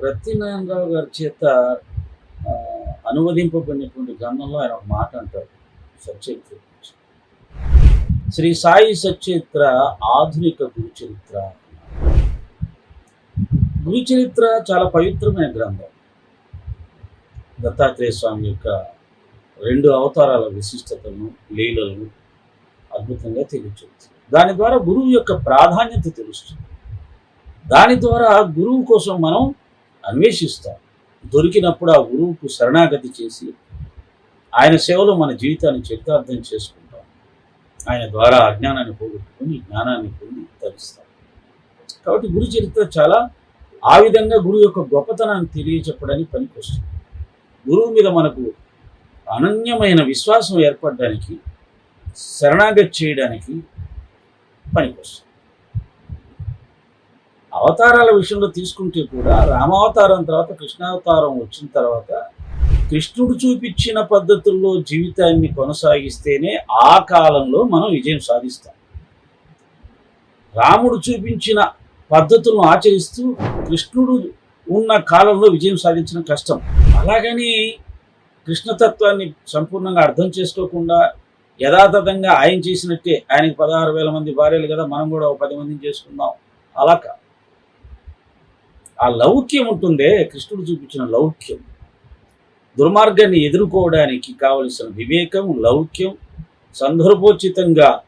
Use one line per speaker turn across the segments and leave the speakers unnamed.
ప్రత్యనారాయణరావు గారి చేత అనువదింపబడినటువంటి గ్రంథంలో ఆయన ఒక మాట అంటారు సచరిత్ర గురించి. శ్రీ సాయి సచరిత్ర ఆధునిక గురు చరిత్ర చరిత్ర చాలా పవిత్రమైన గ్రంథం. దత్తాత్రేయ స్వామి యొక్క రెండు అవతారాల విశిష్టతను లీలలను అద్భుతంగా తెలియచేస్తుంది. దాని ద్వారా గురువు యొక్క ప్రాధాన్యత తెలుస్తుంది. దాని ద్వారా గురువు కోసం మనం అన్వేషిస్తాం. దొరికినప్పుడు ఆ గురువుకు శరణాగతి చేసి ఆయన సేవలో మన జీవితాన్ని చరితార్థం చేసుకుంటాం. ఆయన ద్వారా అజ్ఞానాన్ని పోగొట్టుకుని జ్ఞానాన్ని పొంది తరిస్తాం. కాబట్టి గురు చరిత్ర చాలా ఆ విధంగా గురువు యొక్క గొప్పతనాన్ని తెలియచెప్పడానికి పనికొస్తుంది. గురువు మీద మనకు అనన్యమైన విశ్వాసం ఏర్పడడానికి శరణాగతి చేయడానికి పనికొస్తుంది. అవతారాల విషయంలో తీసుకుంటే కూడా రామావతారం తర్వాత కృష్ణావతారం వచ్చిన తర్వాత కృష్ణుడు చూపించిన పద్ధతుల్లో జీవితాన్ని కొనసాగిస్తేనే ఆ కాలంలో మనం విజయం సాధిస్తాం. రాముడు చూపించిన పద్ధతులను ఆచరిస్తూ కృష్ణుడు ఉన్న కాలంలో విజయం సాధించడం కష్టం. అలాగని కృష్ణతత్వాన్ని సంపూర్ణంగా అర్థం చేసుకోకుండా యథాతథంగా ఆయన చేసినట్టే ఆయనకి పదహారు వేల మంది భార్యలు కదా మనం కూడా ఒక పది మందిని చేసుకుందాం. అలా కాదు ఆ లౌక్యం ఉంటుందే కృష్ణుడు చూపించిన లౌక్యం. దుర్మార్గాన్ని ఎదుర్కోవడానికి కావలసిన వివేకం లౌక్యం సందర్భోచితంగా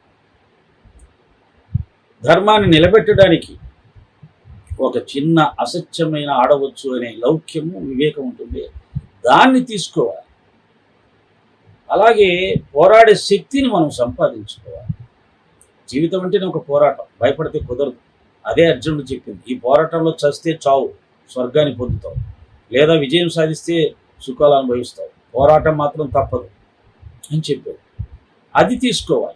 ధర్మాన్ని నిలబెట్టడానికి ఒక చిన్న అసత్యమైన ఆడవచ్చు అనే లౌక్యము వివేకం ఉంటుంది. దాన్ని తీసుకోవాలి. అలాగే పోరాడే శక్తిని మనం సంపాదించుకోవాలి. జీవితం అంటేనే ఒక పోరాటం. భయపడితే కుదరదు. అదే అర్జునుడు చెప్పింది ఈ పోరాటంలో చస్తే చావు స్వర్గాన్ని పొందుతావు లేదా విజయం సాధిస్తే సుఖాలు అనుభవిస్తావు పోరాటం మాత్రం తప్పదు అని చెప్పాడు. అది తీసుకోవాలి.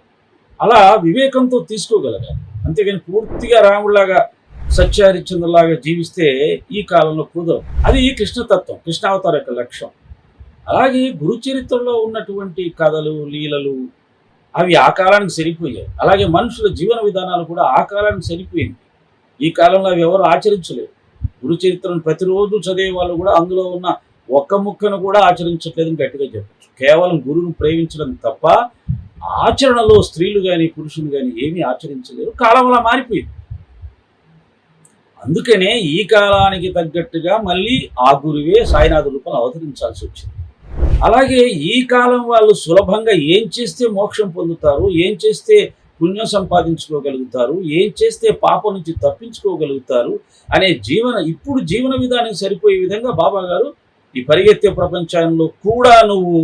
అలా వివేకంతో తీసుకోగలగాలి. అంతేగాని పూర్తిగా రాముడిలాగా సత్యహరిచంద్రలాగా జీవిస్తే ఈ కాలంలో కుదరదు. అది ఈ కృష్ణతత్వం కృష్ణావతార యొక్క లక్ష్యం. అలాగే గురుచరిత్రలో ఉన్నటువంటి కథలు లీలలు అవి ఆ కాలానికి సరిపోయాయి. అలాగే మనుషుల జీవన విధానాలు కూడా ఆ కాలానికి సరిపోయింది. ఈ కాలంలో అవి ఎవరు ఆచరించలేరు గురు చరిత్రను ప్రతిరోజు చదివే వాళ్ళు కూడా అందులో ఉన్న ఒక్క ముక్కను కూడా ఆచరించట్లేదని గట్టిగా చెప్పచ్చు. కేవలం గురువును ప్రేమించడం తప్ప ఆచరణలో స్త్రీలు కానీ పురుషులు కానీ ఏమీ ఆచరించలేరు కాలం అలా మారిపోయింది. అందుకనే ఈ కాలానికి తగ్గట్టుగా మళ్ళీ ఆ గురువే సాయినాథ రూపంలో అవతరించాల్సి వచ్చింది. అలాగే ఈ కాలం వాళ్ళు సులభంగా ఏం చేస్తే మోక్షం పొందుతారు ఏం చేస్తే పుణ్యం సంపాదించుకోగలుగుతారు ఏం చేస్తే పాపం నుంచి తప్పించుకోగలుగుతారు అనే జీవన ఇప్పుడు జీవన విధానం సరిపోయే విధంగా బాబా గారు ఈ పరిగెత్తే ప్రపంచంలో కూడా నువ్వు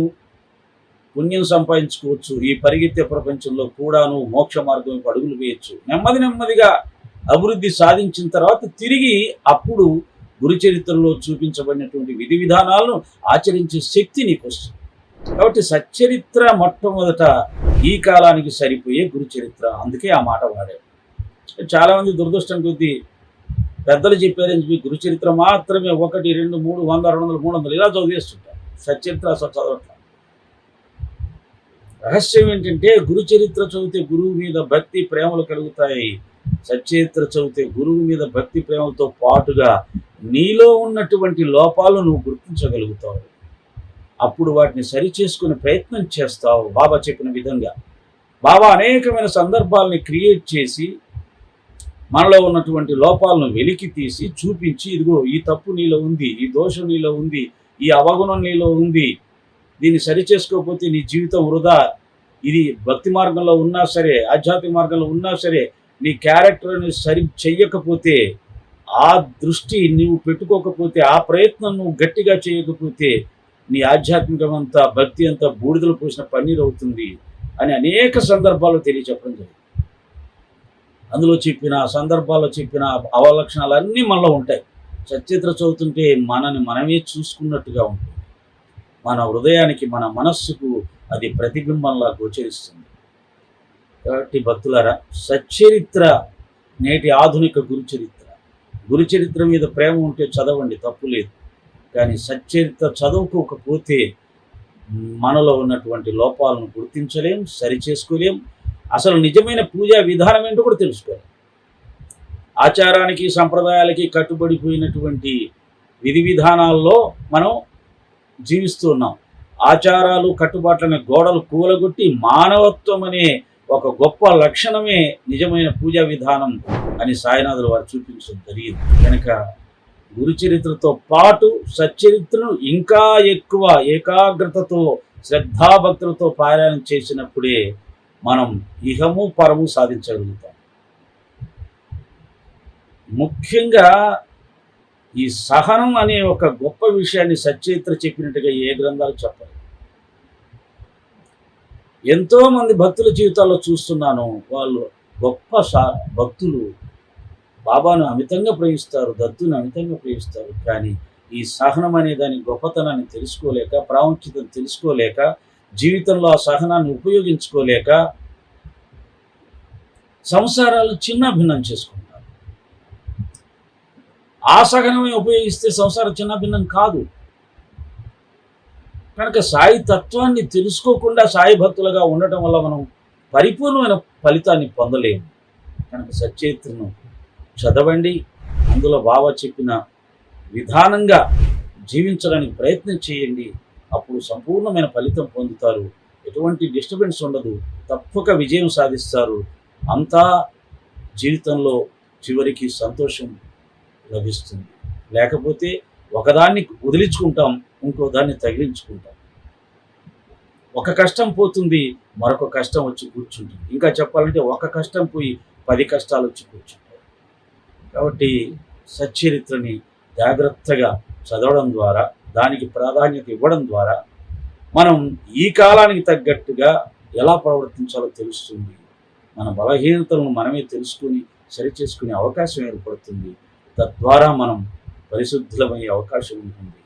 పుణ్యం సంపాదించుకోవచ్చు ఈ పరిగెత్తే ప్రపంచంలో కూడా నువ్వు మోక్ష మార్గం అడుగులు వేయచ్చు. నెమ్మది నెమ్మదిగా అభివృద్ధి సాధించిన తర్వాత తిరిగి అప్పుడు గురు చరిత్రలో చూపించబడినటువంటి విధి విధానాలను ఆచరించే శక్తి నీకు వస్తుంది కాబట్టి సచ్చరిత్ర మొట్టమొదట ఈ కాలానికి సరిపోయే గురు చరిత్ర. అందుకే ఆ మాట వాడాడు చాలామంది దురదృష్టం కొద్దీ పెద్దలు చెప్పారని చెప్పి గురు చరిత్ర మాత్రమే ఒకటి రెండు మూడు వంద రెండు వందలు మూడు వందలు ఇలా చదివేస్తుంటారు. సచ్చరిత్ర అసలు చదవట్లేదు రహస్యం ఏంటంటే గురు చరిత్ర చదివితే గురువు మీద భక్తి ప్రేమలు కలుగుతాయి. సచరిత్ర చదివితే గురువు మీద భక్తి ప్రేమలతో పాటుగా నీలో ఉన్నటువంటి లోపాలు నువ్వు గుర్తించగలుగుతావు. అప్పుడు వాటిని సరిచేసుకునే ప్రయత్నం చేస్తావు. బాబా చెప్పిన విధంగా. బాబా అనేకమైన సందర్భాలని క్రియేట్ చేసి మనలో ఉన్నటువంటి లోపాలను వెలికి తీసి చూపించి ఇదిగో ఈ తప్పు నీలో ఉంది ఈ దోషం నీలో ఉంది ఈ అవగుణం నీలో ఉంది దీన్ని సరిచేసుకోకపోతే నీ జీవితం వృధా. ఇది భక్తి మార్గంలో ఉన్నా సరే ఆధ్యాత్మిక మార్గంలో ఉన్నా సరే నీ క్యారెక్టర్ని సరి చెయ్యకపోతే ఆ దృష్టి నువ్వు పెట్టుకోకపోతే ఆ ప్రయత్నం నువ్వు గట్టిగా చేయకపోతే నీ ఆధ్యాత్మికం అంతా భక్తి అంతా బూడిదలు పోసిన పన్నీరు అవుతుంది అని అనేక సందర్భాల్లో తెలియచెప్పడం జరిగింది. అందులో చెప్పిన సందర్భాల్లో చెప్పిన అవలక్షణాలు అన్నీ మనలో ఉంటాయి. సచిత్ర చదువుతుంటే మనని మనమే చూసుకున్నట్టుగా ఉంటుంది. మన హృదయానికి మన మనస్సుకు అది ప్రతిబింబంలా గోచరిస్తుంది. కాబట్టి భక్తులారా సచ్చరిత్ర నేటి ఆధునిక గురుచరిత్ర. గురుచరిత్ర గురు చరిత్ర మీద ప్రేమ ఉంటే చదవండి తప్పు లేదు. కానీ సచ్చరిత చదువుకోకపోతే మనలో ఉన్నటువంటి లోపాలను గుర్తించలేం సరిచేసుకోలేం. అసలు నిజమైన పూజా విధానం ఏంటో కూడా తెలుసుకోలేం. ఆచారానికి సంప్రదాయాలకి కట్టుబడిపోయినటువంటి విధి విధానాల్లో మనం జీవిస్తూ ఉన్నాం. ఆచారాలు కట్టుబాట్లనే గోడలు కూలగొట్టి మానవత్వం అనే ఒక గొప్ప లక్షణమే నిజమైన పూజా విధానం అని సాయినాథులు వారు చూపించడం జరిగింది. కనుక గురుచరిత్రతో పాటు సచ్చరిత్రను ఇంకా ఎక్కువ ఏకాగ్రతతో శ్రద్ధాభక్తులతో పారాయణం చేసినప్పుడే మనం ఇహము పరము సాధించగలుగుతాం. ముఖ్యంగా ఈ సహనం అనే ఒక గొప్ప విషయాన్ని సచరిత్ర చెప్పినట్టుగా ఏ గ్రంథాలు చెప్పాలి ఎంతో మంది భక్తుల జీవితాల్లో చూస్తున్నాను వాళ్ళు గొప్ప సా భక్తులు బాబాను అమితంగా ప్రేమిస్తారు దత్తుని అమితంగా ప్రేమిస్తారు. కానీ ఈ సహనం అనే దాని గొప్పతనాన్ని తెలుసుకోలేక ప్రాముఖ్యతను తెలుసుకోలేక జీవితంలో ఆ సహనాన్ని ఉపయోగించుకోలేక సంసారాలు చిన్న భిన్నం చేసుకుంటారు. ఆ సహనమే ఉపయోగిస్తే సంసారం చిన్న భిన్నం కాదు. కనుక సాయి తత్వాన్ని తెలుసుకోకుండా సాయి భక్తులుగా ఉండటం వల్ల మనం పరిపూర్ణమైన ఫలితాన్ని పొందలేము. కనుక సచరిత్రను చదవండి. అందులో బాబా చెప్పిన విధానంగా జీవించడానికి ప్రయత్నం చేయండి. అప్పుడు సంపూర్ణమైన ఫలితం పొందుతారు. ఎటువంటి డిస్టర్బెన్స్ ఉండదు. తప్పక విజయం సాధిస్తారు. అంతా జీవితంలో చివరికి సంతోషం లభిస్తుంది. లేకపోతే ఒకదాన్ని వదిలించుకుంటాం ఇంకో దాన్ని తగిలించుకుంటాం. ఒక కష్టం పోతుంది మరొక కష్టం వచ్చి కూర్చుంటుంది. ఇంకా చెప్పాలంటే ఒక కష్టం పోయి పది కష్టాలు వచ్చి కూర్చుంటుంది. కాబట్టి సచ్చరిత్రని జాగ్రత్తగా చదవడం ద్వారా దానికి ప్రాధాన్యత ఇవ్వడం ద్వారా మనం ఈ కాలానికి తగ్గట్టుగా ఎలా ప్రవర్తించాలో తెలుస్తుంది మన బలహీనతలను మనమే తెలుసుకుని సరిచేసుకునే అవకాశం ఏర్పడుతుంది. తద్వారా మనం పరిశుద్ధులమయ్యే అవకాశం ఉంటుంది.